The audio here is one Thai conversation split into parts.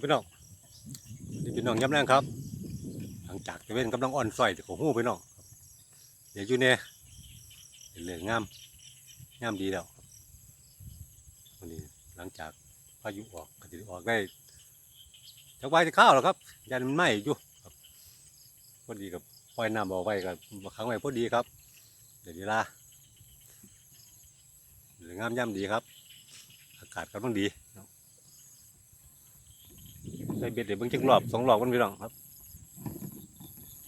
ครับพี่น้องนี่พี่น้องย้ำแรงครับ หลังจากจะเว้นกำลังอ่อนซอยของหูพี่น้องเดี๋ยวอยู่เนี่ยเหลืองงามงามดีแล้ววันนี้หลังจากพายุออกก็จะออกได้จากใบที่ข้าวหรอครับยันมันไหมอยู่ครับพอดีกับปล่อยน้ำออกไว้กับขังไว้พอดีครับ เดี๋ยวนี้ละเหลืองามย่ำดีครับ อากาศกำลังดีเนาะ ใส่เบ็ดเดี๋ยวเบิ่งจักรอบสองรอบกันพี่น้องครับ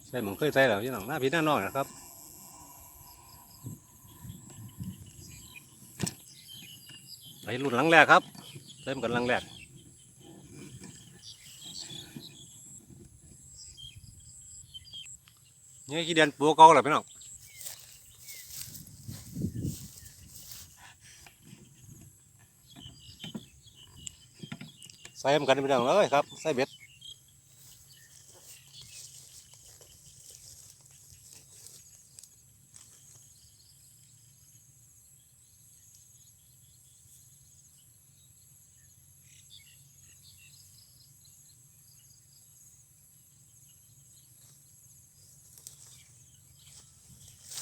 ใส่หมองเคยใส่แล้วพี่น้องหน้าพี่หน้าน้องนะครับใส่รุ่นหลังแรกครับใส่เหมือนกันหลังแรกนี่ขี้เดียนปูเก่าแล้วพี่น้อง ใส่เหมือนกันพี่น้องเลยครับใส่เบ็ด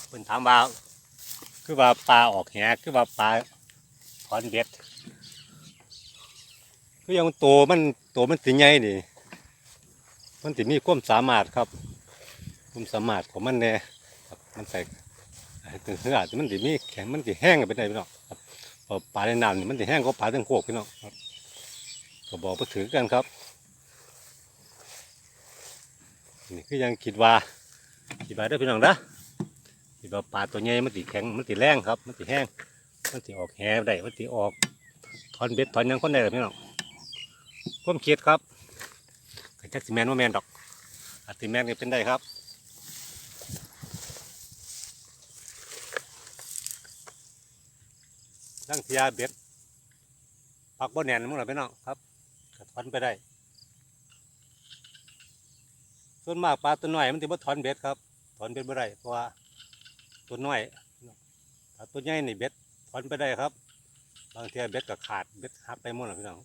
เพิ่นถามว่าคือว่าปลาออกแหคือว่าปลาถอนเบ็ด คือยังโตวมันโตวมันสิใหญ่นี่ มันสิมีความสามารถครับความสามารถของมันแน่ครับมันใส่ถึงขนาดมันสิมีแข็งมันสิแห้งไปได้พี่น้องครับเพอปลาในน้ำนี่มันสิแห้งก็ปลาทั้งโคกพี่น้องครับก็บอกไปถือกันครับนี่คือยังคิดว่าคิดว่าได้พี่น้องนะที่ว่าปลาตัวใหญ่มันติแข็งมันติแรงครับ มันติแห้ง มันติออกแหได้มันติออกถอนเบ็ดถอนยังคนได้หรือไม่หรอก ผมคิดครับกระจักสิแมนว่าแมนดอกอาจสิแมนก็เป็นได้ครับตั้งเทียเบ็ดปักบ่แน่นมั้งหรอพี่น้องครับก็ถอนไปได้ ส่วนมากปลาตัวน้อยมันติบ่ถอนเบ็ดครับ ถอนเบ็ดบ่ได้เพราะว่าตัวน้อยถ้าตัวใหญ่นี่เบ็ดถอนไปได้ครับ บางทีเบ็ดก็ขาดเบ็ดหักไปหมดแล้วพี่น้อง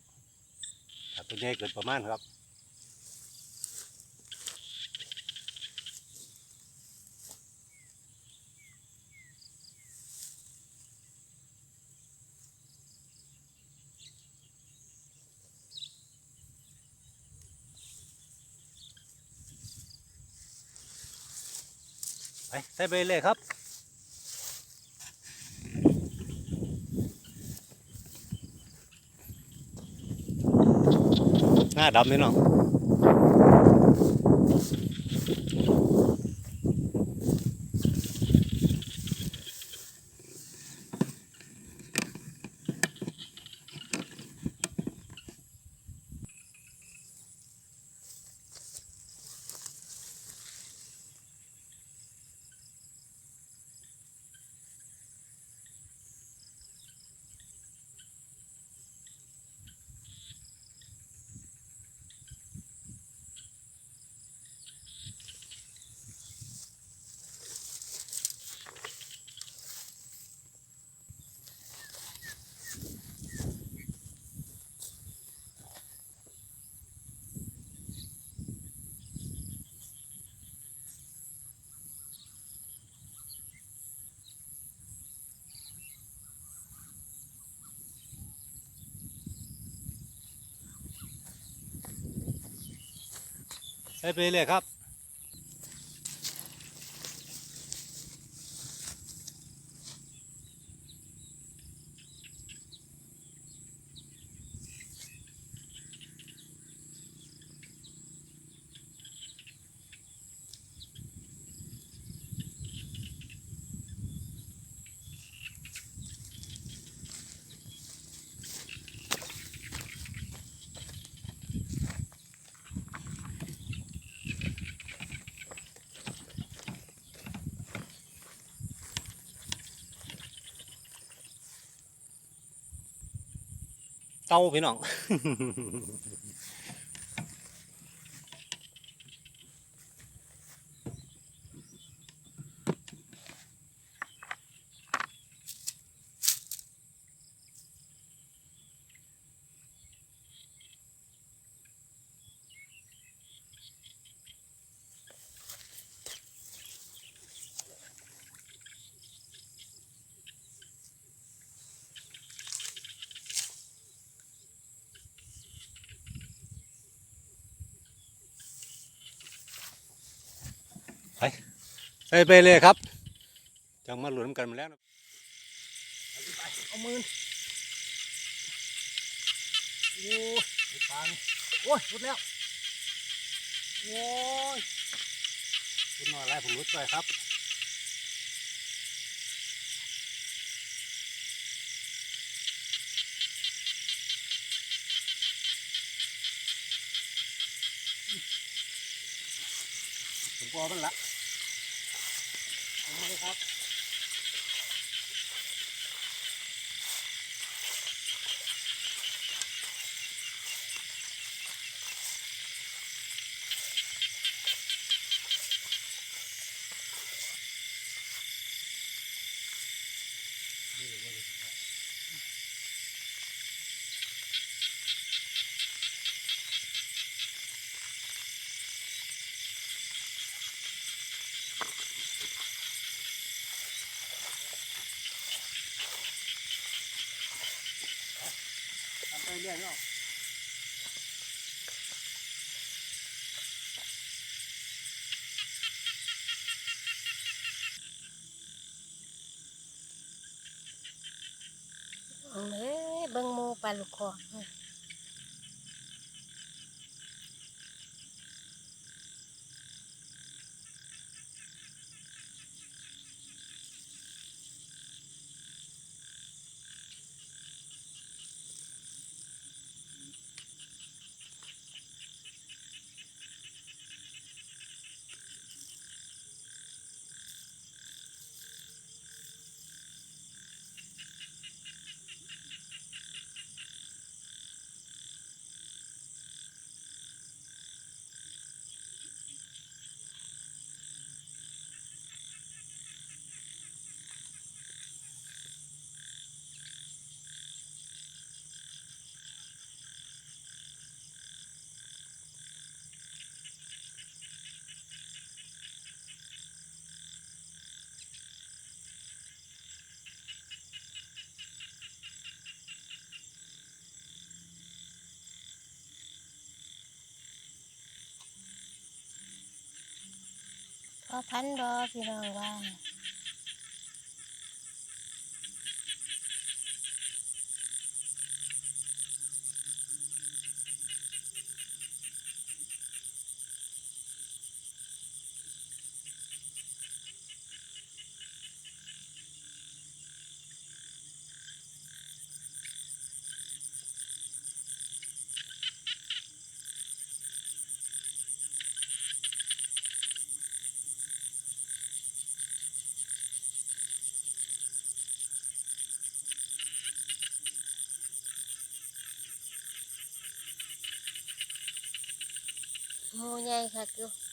ตัวใหญ่เกินประมาณครับไปใส่ไปเลยครับาดำนี่เนาะ ให้ไปเลยครับ เต้าพี่น้อง ไปใส่ไปเลยครับจังมาหลุนกันมาแล้วนะเอามือโอ้ยไอ้ปางโอ้ยรุดแล้วโอ้ยคุณนอนอะไรผมรู้ใจครับผมพอมันละ ทำไมครับ ทำไม่อยเนาะเอ้ยเบิ่งหมูปลาลูกคอ พอพันดอพี่น้องว่า หมูใหญ่ค่ะกูแ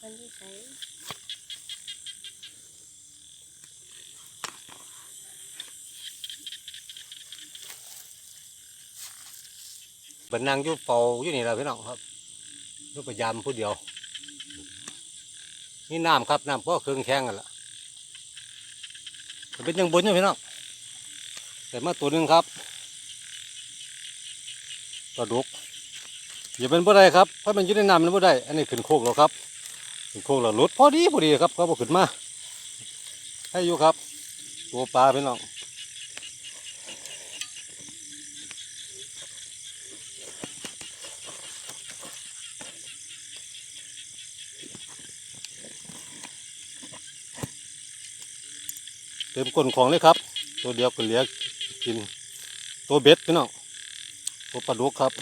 ม่คนที่ใส่บันนังยู่เฝ้าอยู่นี่แหละพี่น้องครับอยู่ประยามผู้เดียว นี่น้ำครับน้ำก็เครื่องแข็งกันละเป็นยังบนอยู่พี่น้องแต่มาตัวนึงครับปลาดุกอย่าเป็นบ่ได้ครับเพราะมันยู่ในน้ำมันบ่ได้ อันนี้ขึ้นโคกแล้วครับ โคกแล้วหลุดพอดีพอดีครับเขาบอกขึ้นมาให้อยู่ครับ ตัวปลาพี่น้องเต็มก้นของเลยครับ ตัวเดียวก็เหลือกินตัวเบ็ดพี่น้องตัวปลาดุกครับ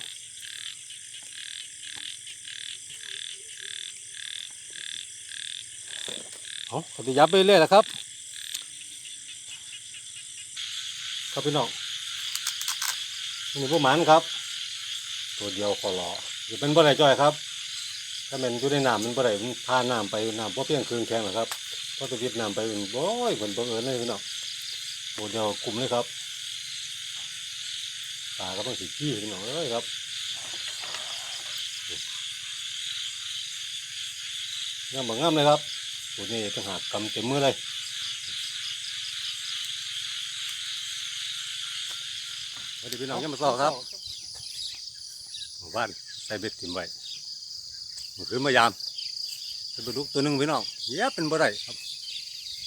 เอาขาจะยับไปเรื่อยแหละครับ ครับพี่น้องนี่พวกหมันครับ ตัวเดียวขอรอจะเป็นบ่อได้จ้อยครับ ถ้ามันอยู่ในน้ำมันบ่อได้มันพาน้ำไปน้ำบ่เพียงคืนแข็งหรอครับเพราะตัววิทย์น้ำไปมันบ่อยเหมันบังเอิญเลยพี่น้องตัวเดียวกลุ่มเลยครับตาก็ต้องสีขี้พี่น้องเอ้ยครับงามบางงามเลยครับ ตัวนี้ต้องหากกำเต็มมือเลยสวัสดีพี่น้องยังมาสอบครับหมู่บ้านใส่เบ็ดถิ่มไว้มันคือมายามเป็นปลุกตัวนึงพี่น้องเย้เป็นบ่ได้ครับ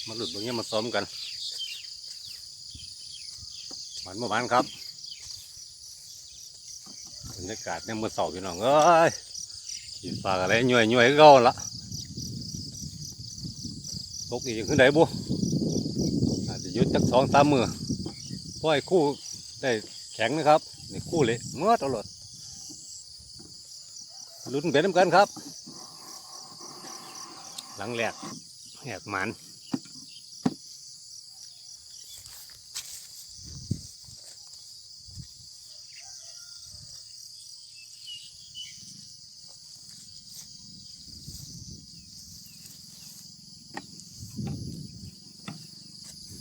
มาหลุดบางอย่างมาซ้อมกันหวานเมื่อวานครับบรรยากาศเนี่ยเมื่อเสาร์พี่น้องเอ้ยขีดปากอะไรย่อยย่อยก็เอาละ ตกอีกขึ้นไหนบุอาจจะยุดจักสองสามมือเพราะไอ้คู่ได้แข็งนะครับนี่คู่เละเมื่อตลอดลุ้นเบ็ดน้ำกันครับ หลังแหลกแหกหมัน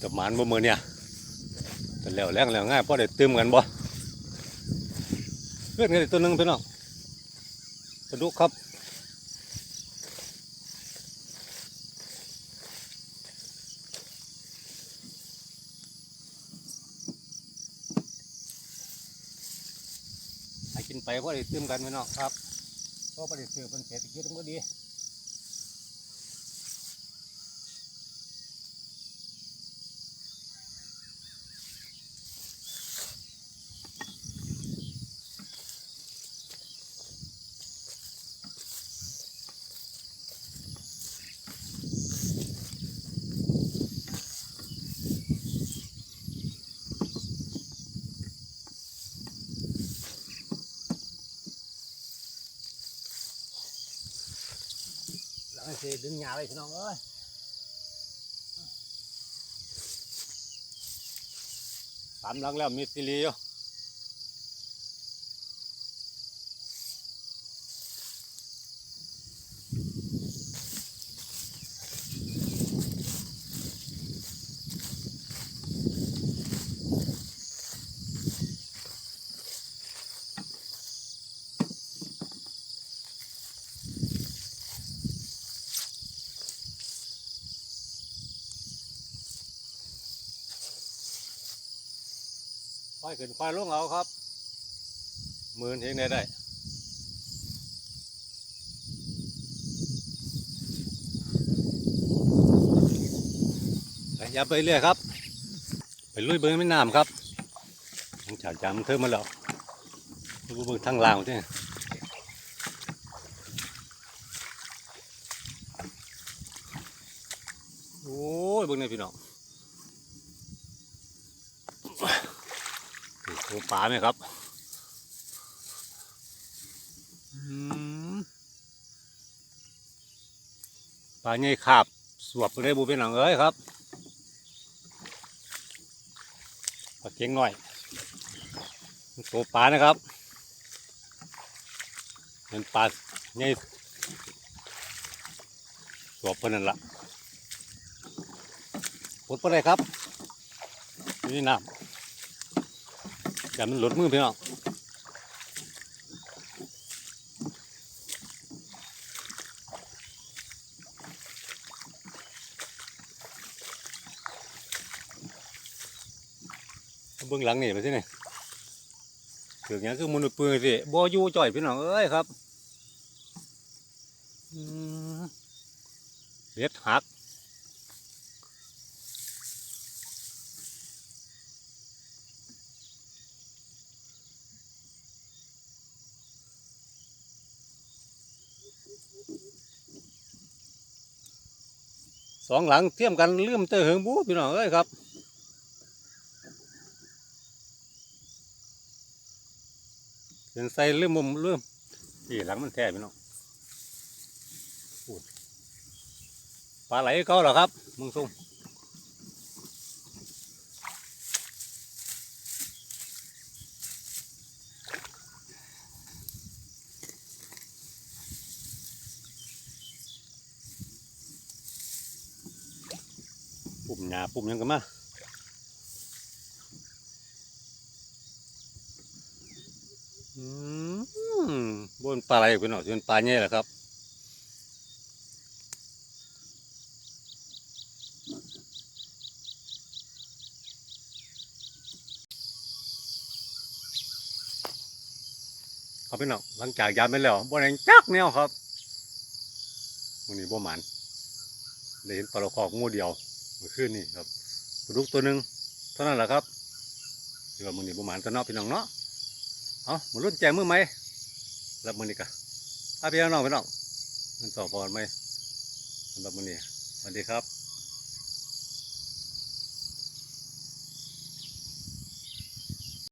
กับหมันบ่มือเนี่ยแต่แล้วแรงแล้วง่ายพอได้เติมกันบ่เพื่อนกันตัวนึงพี่น้องปลาดุกครับกินไปเพราะได้เติมกันไหมเนาะครับเพราะประเดี๋ยวเสือเป็นเศรษฐกิจมันก็ดี หลังเสดึงหยาไปพี่น้องเอ้ยสามหลังแล้วมีซีรีส์อยู่ อยขึ้นค่อยลงเอาครับหมื่นเองได้ได้ย่าไปเรื่อยครับ ไปลุยเบิ้งแม่น้ำครับทางฉาจำเธอมาแล้วดูเบิ้งทางลาวใช่โอ้ยเบิ้งนี่พี่น้อง ตัวปลาไหมครับอืมปลาใหญ่ขาบ สวบไปเลยบุเป็นหนังเอ้ยครับปลาเก่งหน่อยตัวปลานะครับเป็นปลาใหญ่สวบเพื่นนั่นละปลดไปเลยครับนี่น้ำ อย่ามันหลุดมือพี่น้องเบื้องหลังนี่ไปสิเนี่ยถึงอย่างคือมุนปืนสิบ่อยู่จ่อยพี่น้องเอ้ยครับอืมเล็ดหัก สองหลังเทียมกันเลื่อมเตอเหิงบูพี่น้องเอ้ยครับเป็นใส่เลื่อมมุมเลื่อมที่หลังมันแท้พี่น้องปลาไหลเขาเหรอครับมึงซุ่ม หญ้าปุ่มยังกันมาอืมบนปลาอะไรพี่น้องเป็นปลาใหญ่แหละครับครับพี่น้องหลังจากยามไปแล้วบ่แรงจักแนวครับมื้อนี้บ่หมันได้เห็นปลาคอกงูเดียว เมื่อคืนนี่ครับปลาดุกตัวหนึ่งเท่านั้นแหละครับที่ว่ามื้อนี่ประมาณตัวเนาะพี่น้องเนาะเอามันรุ่นแจงมือไหมรับมื้อนี่กะอาพี่น้องพี่น้องมันต่อพรไหมสำหรับมื้อนี่สวัสดีครับ